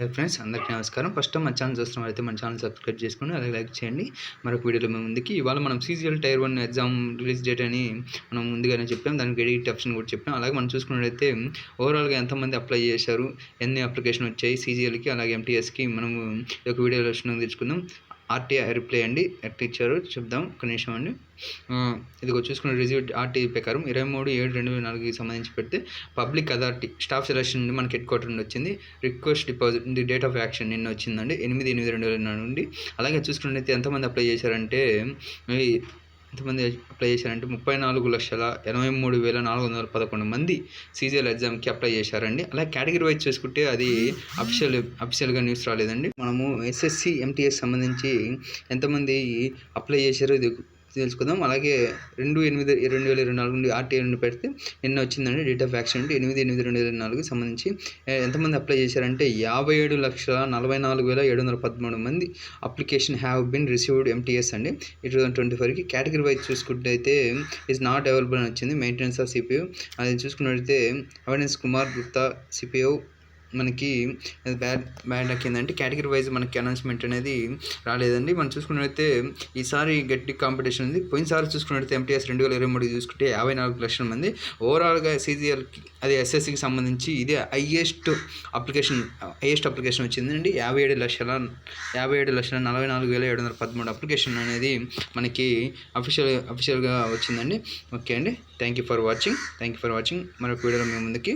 Hello friends అందరికీ నమస్కారం. First మన ఛానల్ చూస్తున్న అయితే మన ఛానల్ సబ్స్క్రైబ్ చేసుకుని అలాగే లైక్ చేయండి. మరొక వీడియోలో మేము ముందుకి ఇవాళ మనం CGL tier one exam release date అని మనం ముందుగానే చెప్పాం. దానికి ఎడిట్ ఆప్షన్ కూడా చెప్పాం. అలాగే మనం చూసుకున్నట్లయితే ఓవరాల్గా ఎంతమంది అప్లై చేశారు ఎన్ని అప్లికేషన్ వచ్చాయి సీజీఎల్కి అలాగే ఎంటీఎస్కి మనము ఈ యొక్క వీడియోలో తెలుసుకుందాం. ఆర్టీఐ రిప్లై అండి. ఎట్లా చెప్దాం ఒక నిమిషం అండి. ఇదిగో చూసుకున్న రిజీవ్ ఆర్టీఐ ప్రకారం ఇరవై మూడు ఏడు రెండు వేల నాలుగుకి సంబంధించి పెడితే పబ్లిక్ అథారిటీ స్టాఫ్ సెలక్షన్ నుండి మనకి హెడ్ క్వార్టర్ నుండి వచ్చింది. Request deposit the date of action నిన్న వచ్చిందండి. ఎనిమిది ఎనిమిది రెండు వేల నుండి. అలాగే చూసుకున్నట్లయితే ఎంతమంది అప్లై చేశారంటే ఎంతమంది అప్లై చేశారంటే ముప్పై నాలుగు లక్షల ఎనభై మూడు వేల నాలుగు వందల పదకొండు మంది సీజీఎల్ ఎగ్జామ్కి అప్లై చేశారండి. అలాగే కేటగిరీ వైజ్ చూసుకుంటే అది అఫీషియల్ అఫీషియల్గా న్యూస్ రాలేదండి. మనము ఎస్ఎస్సి ఎంటీఎస్ సంబంధించి ఎంతమంది అప్లై చేశారో ఇది తెలుసుకుందాం. అలాగే రెండు ఎనిమిది రెండు వేల ఇరవై నాలుగు నుండి ఆర్టీఐ నుండి పెడితే నిన్న వచ్చిందండి డేట్ ఆఫ్ యాక్సిడెంట్ నుండి ఎనిమిది ఎనిమిది రెండు వేల నాలుగు సంబంధించి ఎంతమంది అప్లై చేశారంటే యాభై ఏడు లక్షల నలభై నాలుగు వేల ఏడు వందల పదమూడు మంది application have been received MTS అండి. ఈ టూ థౌసండ్ ట్వంటీ ఫైవ్కి కేటగిరీ వైజ్ చూసుకుంటే అయితే ఇస్ నాట్ అవైలబుల్ అని వచ్చింది. మెయింటెనెన్స్ ఆఫ్ సిపియు అది చూసుకున్నట్లయితే అవినెన్స్ కుమార్ గుప్తా సిపిఓ మనకి బ్యాడ్ బ్యాడ్ ఏంటంటే కేటగిరీ వైజ్ మనకి అనౌన్స్మెంట్ అనేది రాలేదండి. మనం చూసుకున్నట్లయితే ఈసారి గట్టి కాంపిటీషన్ ఉంది. పోయినసారి చూసుకున్నట్లయితే ఎంటీఎస్ రెండు వేల ఇరవై మూడు చూసుకుంటే యాభై నాలుగు లక్షల మంది. ఓవరాల్గా సీజీఎల్కి అది ఎస్ఎస్సికి సంబంధించి ఇదే హైయెస్ట్ అప్లికేషన్ హైయెస్ట్ అప్లికేషన్ వచ్చిందండి. యాభై ఏడు లక్షల యాభై ఏడు లక్షల నలభై నాలుగు వేల ఏడు వందల పదమూడు అప్లికేషన్ అనేది మనకి అఫీషియల్ అఫీషియల్గా వచ్చిందండి. ఓకే అండి. Thank you for watching thank you for watching మరొక వీడియోలో మేము ముందుకి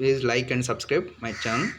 please like and subscribe my channel